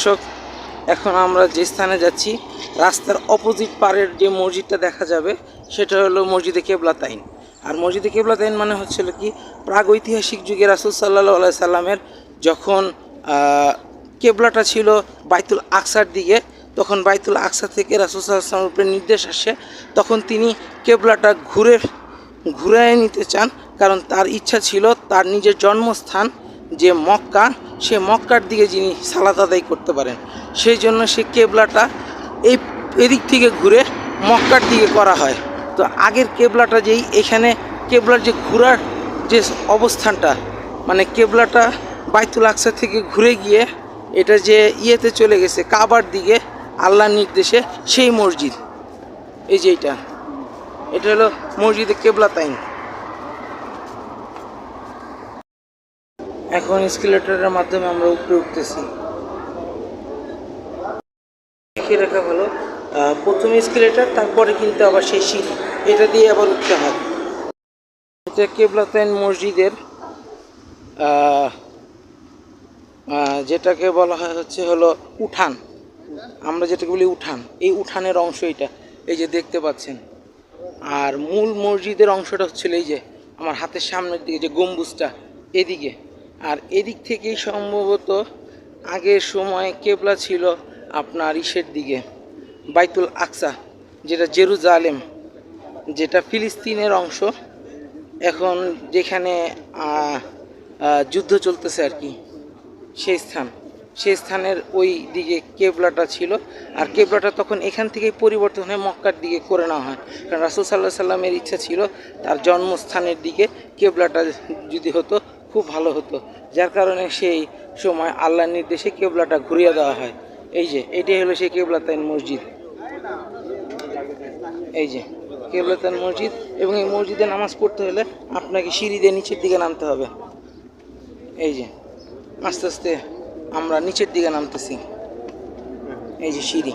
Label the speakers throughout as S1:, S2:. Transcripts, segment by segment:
S1: দর্শক, এখন আমরা যে স্থানে যাচ্ছি, রাস্তার অপোজিট পারের যে মসজিদটা দেখা যাবে, সেটা হলো মসজিদে কেবলাতাইন আর মসজিদে কেবলাতাইন মানে হচ্ছিল কি, প্রাগৈতিহাসিক যুগে রাসুল সাল্লাহ আলাই সাল্লামের যখন কেবলাটা ছিল বাইতুল আকসার দিকে, তখন বাইতুল আকসা থেকে রাসুল সাল্লামের উপরে নির্দেশ আসে, তখন তিনি কেবলাটা ঘুরে, ঘুরায় নিতে চান, কারণ তার ইচ্ছা ছিল তার নিজের জন্মস্থান যে মক্কা, সে মক্কার দিকে যিনি সালাত আদায় করতে পারেন, সেই জন্য সে কেবলাটা এই এদিক থেকে ঘুরে মক্কার দিকে করা হয়। তো আগের কেবলাটা যেই, এখানে কেবলার যে ঘোরার যে অবস্থানটা মানে কেবলাটা বাইতুল আকসা থেকে ঘুরে গিয়ে এটা যে ইয়েতে চলে গেছে, কাবার দিকে, আল্লাহর নির্দেশে সেই মসজিদ। এই যে এইটা এটা হলো মসজিদে কেবলা তাইন। এখন স্কেলেটরের মাধ্যমে আমরা উপরে উঠতেছি। লিখে রাখা হলো প্রথমে স্কেলেটার তারপরে কিন্তু আবার সেই সিঁড়ি এটা দিয়ে আবার উঠতে হয়। এটা কেবলাতাইন মসজিদের যেটাকে বলা হয় হচ্ছে হলো উঠান। আমরা যেটাকে বলি উঠান। এই উঠানের অংশ এটা। এই যে দেখতে পাচ্ছেন। আর মূল মসজিদের অংশটা হচ্ছিল এই যে, আমার হাতের সামনের দিকে, যে গম্বুজটা, এদিকে। আর এদিক থেকেই সম্ভবত আগের সময় কেবলা ছিল আপনার ইসের দিকে, বাইতুল আকসা, যেটা জেরুজালেম, যেটা ফিলিস্তিনের অংশ। এখন যেখানে যুদ্ধ চলতেছে আর কি, সেই স্থান। সেই স্থানের ওই দিকে কেবলাটা ছিল। আর কেবলাটা তখন এখান থেকেই পরিবর্তন হয়ে মক্কার দিকে করে নেওয়া হয়। কারণ রাসুল সাল্লাহ সাল্লামের ইচ্ছা ছিল তার জন্মস্থানের দিকে কেবলাটা যদি হতো খুব ভালো হতো, যার কারণে সেই সময় আল্লাহর নির্দেশে কেবলাটা ঘুরিয়ে দেওয়া হয়। এই যে, এটাই হলো সেই কেবলাতাইন মসজিদ। এই যে, কেবলাতাইন মসজিদ এবং এই মসজিদে নামাজ পড়তে হলে আপনাকে সিঁড়ি দিয়ে নিচের দিকে নামতে হবে। এই যে, আস্তে আস্তে আমরা নিচের দিকে নামতেছি। এই যে সিঁড়ি।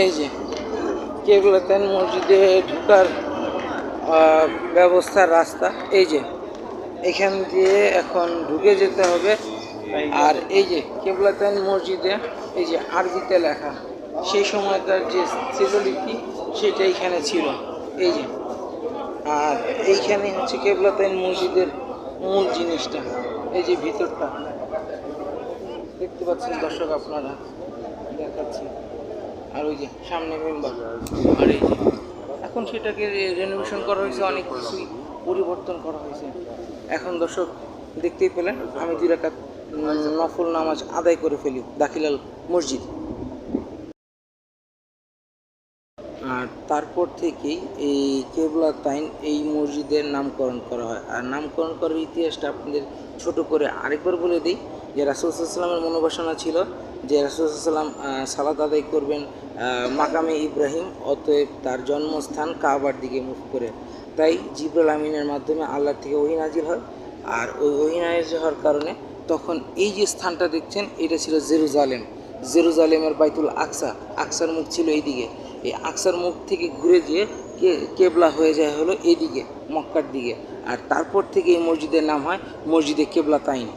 S1: এই যে কেবলাতেন মসজিদে ঢোকার ব্যবস্থার রাস্তা। এই যে এখান দিয়ে এখন ঢুকে যেতে হবে। আর এই যে কেবলাতেন মসজিদে, এই যে আরবিতে লেখা, সেই সময়কার যে সিকিউরিটি সেটা এখানে ছিল। এই যে, আর এইখানে হচ্ছে কেবলাতাইন মসজিদের মূল জিনিসটা। এই যে ভিতরটা, দেখতে পাচ্ছেন দর্শক আপনারা, দেখাচ্ছি। আর ওই যে সামনে মেম্বার, আর এই যে, এখন সেটাকে রেনোভেশন করা হয়েছে, অনেক কিছুই পরিবর্তন করা হয়েছে। এখন দর্শক দেখতেই পেলেন, আমি দুই রাকাত নফল নামাজ আদায় করে ফেলি দাখিলাল মসজিদ। আর তারপর থেকেই এই কেবলা তাইন এই মসজিদের নামকরণ করা হয়। আর নামকরণ করার ইতিহাসটা আপনাদের ছোট করে আরেকবার বলে দিই, যে রাসুলসাল্লামের মনোবাসনা ছিল যে রাসুলসাল্লাম সালাদ আদায় করবেন মাকামে ইব্রাহিম, অতএব তার জন্মস্থান কাবার দিকে মুখ করে। তাই জিব্রাল আমিনের মাধ্যমে আল্লাহ থেকে ওহি নাজিল হয়। আর ওই ওহি হওয়ার কারণে তখন এই যে স্থানটা দেখছেন, এটা ছিল জেরুজালেম। জেরুজালেমের বাইতুল আকসা, আকসার মুখ ছিল এইদিকে। এই আকসার মুখ থেকে ঘুরে যেয়ে কে, কেবলা হয়ে যায় হলো এইদিকে, মক্কার দিকে। আর তারপর থেকে এই মসজিদের নাম হয় মসজিদে কেবলা তাইন।